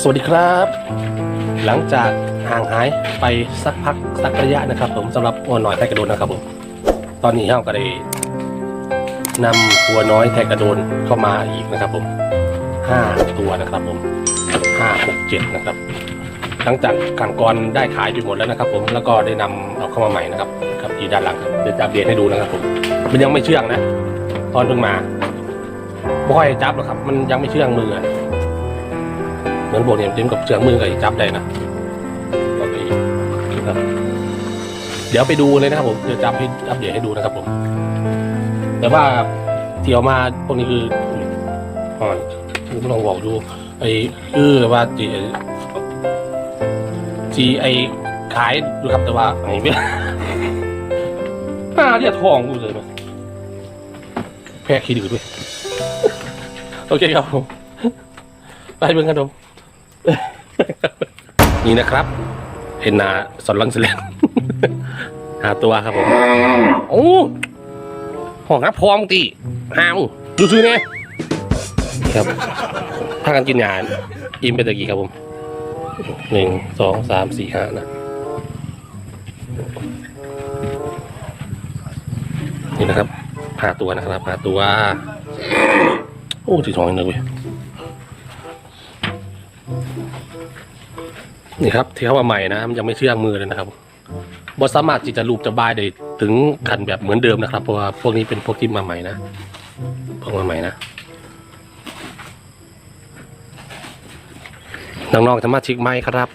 สวัสดีครับ หลังจากห่างหายไปสักพักสักระยะนะครับ ผมสำหรับวัวน้อยไทกระโดนนะครับผมตอนนี้เราก็ได้นำวัวน้อยไทกระโดนเข้ามาอีกนะครับ ผมห้าตัวนะครับ ผมห้าหกเจ็ดนะครับหลังจากขังกรได้ขายไปหมดแล้วนะครับ ผมแล้วก็ได้นำเอาเข้ามาใหม่นะครับครับที่ด้านหลังเดี๋ยวจะอัปเดตให้ดูนะครับ ผม มันยังไม่เชื่องนะ ตอนเพิ่งมาไม่ค่อยจับหรอกครับ มันยังไม่เชื่องมือ มือนพวกนี้จิ้มกับเชื่องมือก็จับได้นะก็ไปครับเดี๋ยวไปดูเลยนะครับผมเดี๋ยวจะให้อัปเดตให้ดูนะครับผม แต่ว่าที่เอามาพวกนี้คืออ่อนผมลองบอกดู ไอ้คือว่าจีจีไอขายดูครับแต่ว่าไอ้เบี้ยหน้าเรียกทองกูเลยมั้ยแพ้ขี้ดื้อด้วย โอเคครับผม ไปเบิ่งกันผม นี่นะครับเห็นนาสอนลังสแลนหาตัวครับผม โอ้ห้องนับพร้อมตีห้าวดูซื้อเนี่ยครับถ้ากันกินยาอิ่มไปตะกี้ครับผมหนึ่งสองสามสี่ห้านะนี่นะครับหาตัวนะครับหาตัว โอ้จีทองอีกนะเว้ย นี่ครับที่เขามาใหม่นะมันยังไม่เชื่องมือเลยนะครับบอสามารถที่จะรูปจะบายได้ถึงขันแบบเหมือนเดิมนะครับ เพราะว่าพวกนี้เป็นพวกที่มาใหม่นะพวกมาใหม่นะน้องๆสามารถชิกไม้ครับ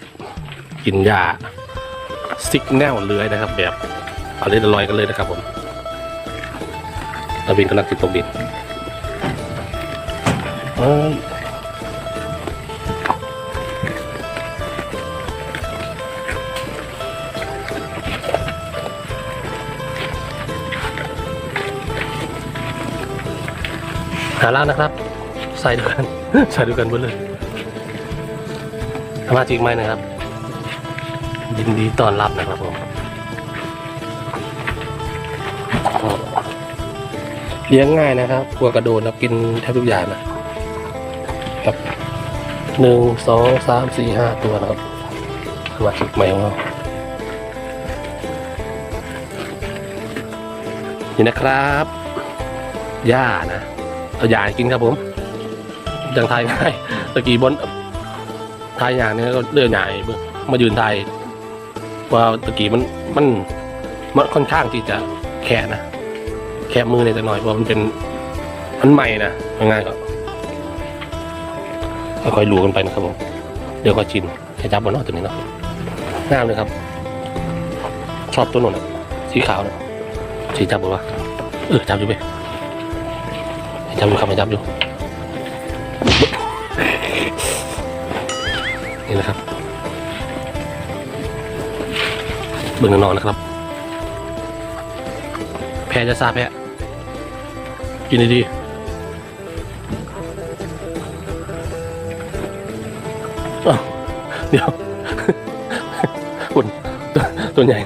กินยาซิกแนลเลื้อยนะครับ แบบเอาเล่นลอยกันเลยนะครับผมเราบินกำลังติดตกบินเอ้ย หาล่างนะครับ ใส่ดูกันใส่ดูกันเบนเลยสมาชิกไหมนะครับ ยินดีต้อนรับนะครับผมเลี้ยงง่ายนะครับกลัวกระโดดแล้วกินแทบทุกอย่างนะครับหนึ่งสองสามสี่ห้าตัวนะครับสมาชิกใหม่ของเรานี่นะครับหญ้านะ เอาหญ้ากินครับผมยังไทยง่ายตะกี้บนทายอย่างนี้ก็เลื่อนใหญ่มายืนไทยว่าตะกี้มันมันมันค่อนข้างที่จะแข็นะแคบมือในแต่หน่อยเพราะมันเป็นมันใหม่นะง่ายก็ค่อยๆลูกันไปนะครับผมเดี๋ยวก็ชินจะจับบนนอกตัวนี้เนาะงามเลยครับ ชอบตัวโน้นอะสีขาวนะสีจับบอกว่าเออจับอยู่ไป จับอยู่ครับจับอยู่นี่นะครับเบิ่งนอนนะครับ แพ้จะซาแพ้กินดีๆอ้าวเดี๋ยวคุณตัวตัวใหญ่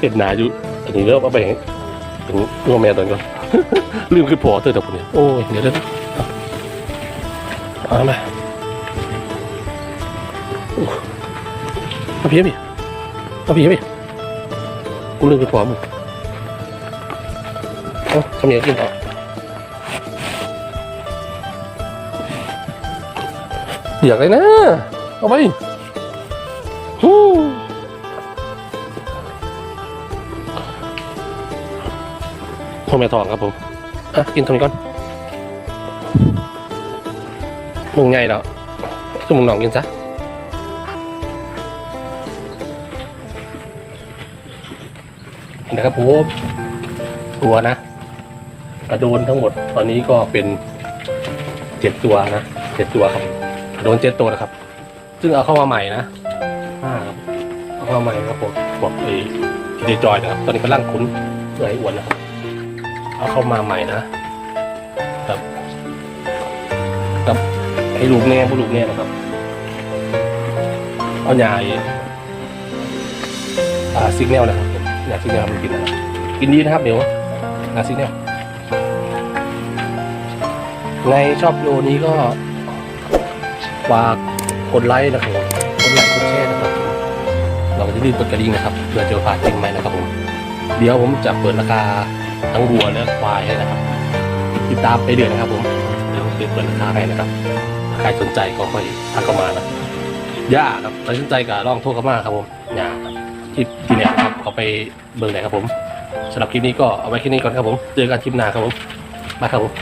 เห็ดหนาอยู่อันนี้เริ่มเอาไปให้ถึงตัวแม่ตอนก่อน ลืมคือพอเธอร์แต่คนนี้โอ้ยเดี๋ยวเดี๋ยวเอาเอามาเอาพี่พี่เอาพี่พี่กูลืมคือพอมึงเอาทำยังไงกินต่อเบียกเลยนะ เอาไป พ่อแม่ทองครับผม อะ กินตรงนี้ก่อนมุงใหญ่แล้วก็มุงหนองกินซะนะครับผมตัวนะ กระโดนทั้งหมดตอนนี้ก็เป็นเจ็ดตัวนะเจ็ดตัวครับโดนเจ็ดตัวนะครับ ซึ่งเอาเข้ามาใหม่นะห้าครับเอาเข้ามาใหม่ครับผมบอกไอ้เดจอยนะครับ ตอนนี้กำลังคุ้นเพื่อให้อ้วนนะครับ เอาเข้ามาใหม่นะครับกับให้ลูกแน่ผู้ลูกแน่นะครับ เอาใหญ่อ่าซิกแนลนะครับผมอยากซิกแนลมันกินนะครับกินดีนะครับเดี๋ยวนาซิเนี่ยไงชอบโลนี้ก็ฝากกดไลค์นะครับกดไลค์กดแชร์นะครับเราก็จะรีบกดกระดิ่งนะครับเพื่อเจะพลาดทิ้งใหมนะครับผมเดี๋ยวผมจะเปิดราคา ทั้งวัวและควายให้นะครับ ติดตามไปเรื่อยนะครับผมเดี๋ยวเปิดราคาให้นะครับใครสนใจก็ค่อยทักเข้ามานะย่าครับใครสนใจก็ลองโทรเข้ามาครับผมย่าที่ที่เนี่ยครับเขาไปเบิ่งไหนครับผมสำหรับคลิปนี้ก็เอาไว้แค่นี้ก่อนครับผม เจอกันคลิปหน้าครับผมมาครับผม